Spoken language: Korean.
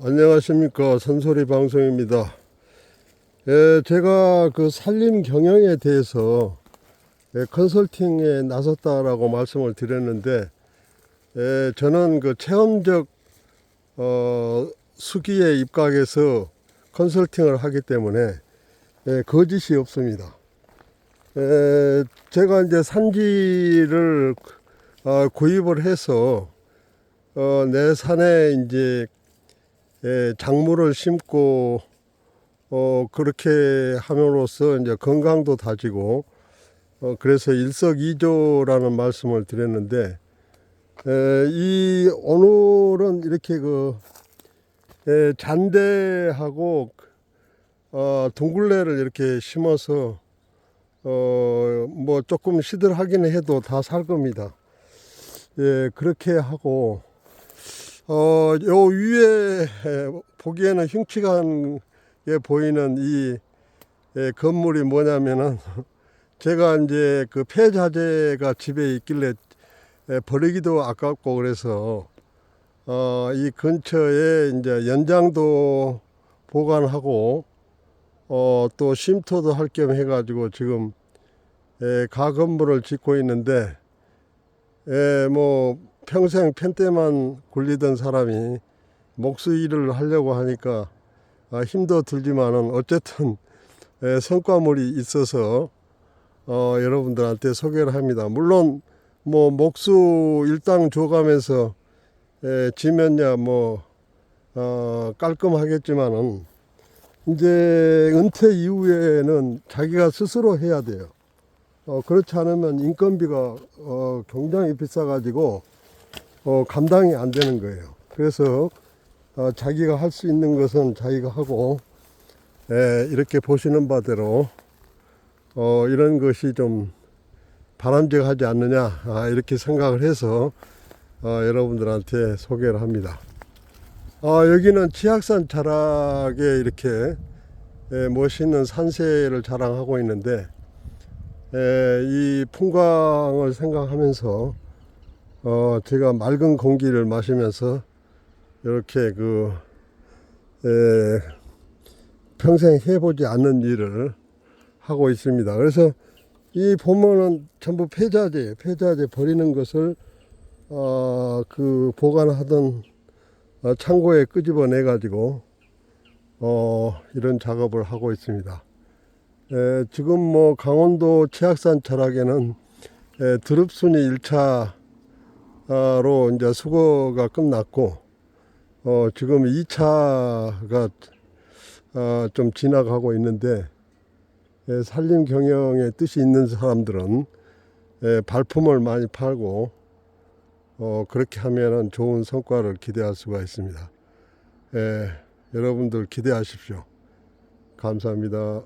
안녕하십니까 선소리 방송입니다. 예, 제가 그 산림 경영에 대해서 예, 컨설팅에 나섰다라고 말씀을 드렸는데 예, 저는 그 체험적 어, 수기에 입각해서 컨설팅을 하기 때문에 예, 거짓이 없습니다. 예, 제가 이제 산지를 어, 구입을 해서 어, 내 산에 이제 예, 작물을 심고 어, 그렇게 함으로써 이제 건강도 다지고 어, 그래서 일석이조라는 말씀을 드렸는데 에, 이 오늘은 이렇게 그 에, 잔대하고 어, 둥글레를 이렇게 심어서 어, 뭐 조금 시들하긴 해도 다 살 겁니다. 예, 그렇게 하고 어, 요 위에 에, 보기에는 흉측한 게 보이는 이 예, 건물이 뭐냐면은 제가 이제 그 폐자재가 집에 있길래 에, 버리기도 아깝고 그래서 어, 이 근처에 이제 연장도 보관하고 어, 또 쉼터도 할 겸 해가지고 지금 에, 가건물을 짓고 있는데 에, 뭐 평생 펜대만 굴리던 사람이 목수 일을 하려고 하니까 아, 힘도 들지만은 어쨌든 에, 성과물이 있어서 어, 여러분들한테 소개를 합니다. 물론 뭐 목수 일당 에, 지면야 뭐 어, 깔끔하겠지만은 이제 은퇴 이후에는 자기가 스스로 해야 돼요. 어, 그렇지 않으면 인건비가 어, 굉장히 비싸가지고 어, 감당이 안 되는 거예요. 그래서 어, 자기가 할 수 있는 것은 자기가 하고 에, 이렇게 보시는 바대로 어, 이런 것이 좀 바람직하지 않느냐 아, 이렇게 생각을 해서 어, 여러분들한테 소개를 합니다. 아, 여기는 지악산 자락에 이렇게 에, 멋있는 산세를 자랑하고 있는데 에, 이 풍광을 생각하면서 어, 제가 맑은 공기를 마시면서 이렇게 그 에, 평생 해보지 않는 일을 하고 있습니다. 그래서 이 보면은 전부 폐자재, 폐자재 버리는 것을 어, 그 보관하던 어, 창고에 끄집어내 가지고 어, 이런 작업을 하고 있습니다. 에, 지금 뭐 강원도 치악산 철학에는 에, 드릅순이 1차 로 이제 수거가 끝났고 어, 지금 2차가 어, 좀 지나가고 있는데 에, 산림 경영에 뜻이 있는 사람들은 에, 발품을 많이 팔고 어, 그렇게 하면은 좋은 성과를 기대할 수가 있습니다. 예, 여러분들 기대하십시오. 감사합니다.